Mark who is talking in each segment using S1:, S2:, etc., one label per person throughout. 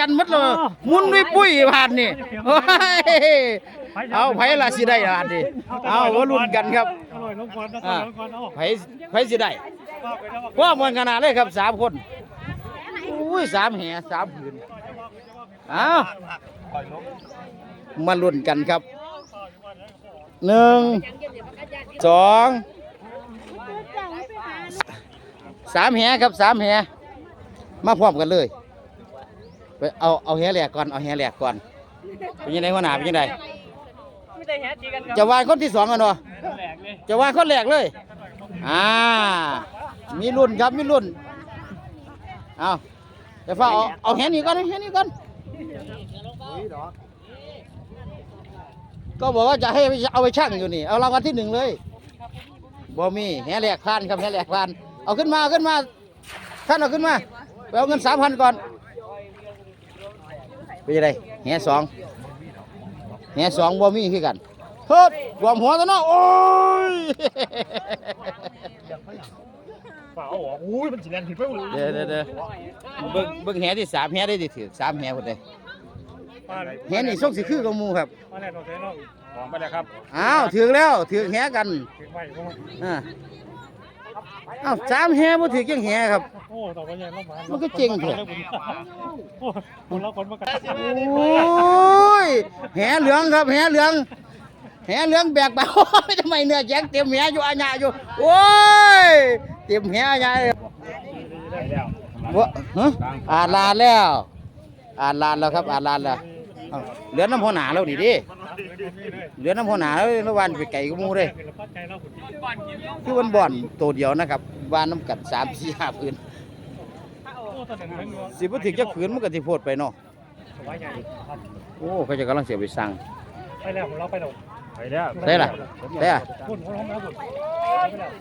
S1: กันหมดเลยหมุนด้วยปุ้ยผ่านนี่โอ้ยเอาไผล่ะสิได้ผ่านนี่เอาว่าลุ้นกันครับ
S2: อร่อยลงควันนะ
S1: อ่า
S2: ลงควันเอา
S1: ไผไผสิได้
S2: ว่าไปแล้วว่า
S1: ว่ามันขนาดเลยครับสามคนอุ้ยสามแห่สามผืนเอามาลุ้นกันครับหนึ่งสองสามแห่ครับสามแห่มาพร้อมกันเลย ไปเอาเอาแห่แหลกก่อนเอาแห่แหลกก่อนเป็นยังไงหัวหน้าเป็นยังไง
S2: ไม่ได้แฮตจีกันครับ
S1: จะวางคนที่สองกันเนาะ
S2: แหลกเลย
S1: จะวางคนแรกเลยอ่ามีรุ่นครับมีรุ่นเอาเดี๋ยวฟ้าเอาเอาแฮนนี่ก่อนแฮนนี่ก่อนก็บอกว่าจะให้เอาไปช่างอยู่นี่ เอารางวัลที่หนึ่งเลยบ่มีแฮแหลกพานครับแฮแหลกพาน เอาขึ้นมาเอาขึ้นมาท่านเอาขึ้นมาไปเอาเงินสามพันก่อน ไปยังไงแฮสองแฮสองบ่มีคือกันเฮ้ยรวมหัวกันเนาะโอ้ย
S2: ฝ่าอาออกอุ้ยมันจีแลนผิดไปหมด
S1: เดี๋ยเดี๋ยวเดี๋ยวเบิ่งเบิ่งแหที่สามแหได้ดิถือสามแหหมดเลยแหนี่ส่งสิคือกับมูครับ
S2: มาแล้วน้องเต้น้องของไปแล้วครับ
S1: อ้าวถือแล้วถือแหกัน
S2: ถึงไว้
S1: อ่า อ้าวสามแหบ่ถือจังแหครับ
S2: โอ้ต่อไปยังรับมา
S1: มั
S2: มัน
S1: ก็เจ๋งเถอะ
S2: โอ้คนละคนมากัน
S1: โอ้ยแหเหลืองครับแหเหลือง แหเหลืองแบกเบาทำไมเนื้อแจงเต็มแหอยู่อาญาอยู่โอ้ยเต็มแหอาญาเลย
S2: ได้แล้ว
S1: วะฮะอ่านลานแล้ว อ่านลานแล้วครับ อ่านลานแล้วเอ้าเหลือน้ำหัวหนาแล้วนี่ดิ เหลือน้ำหัวหนาแล้วระวันไปไก่กับหมูเลย
S2: เป็นละปัดใจเราคุณ
S1: คือวันบ่อนตัวเดียวนะครับวานน้ำกัดสามสี่ห้าพื้น
S2: โอ้ตอนนั้นเพิ่งรู้
S1: สิบ่ถึงจะพื้นมันก็สิโพดไปเนาะ
S2: ไว้ไงครับ
S1: โอ้เขาจะกำลังเสียไปสั่ง
S2: ไปแล้วเราไปแล้วไปแล้ว
S1: ได้ล่ะได้อะ
S2: คุณคุณห้องน้ำคุณ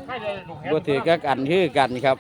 S2: ไปแล้ว
S1: บ่ถือกับกันคือกันครับ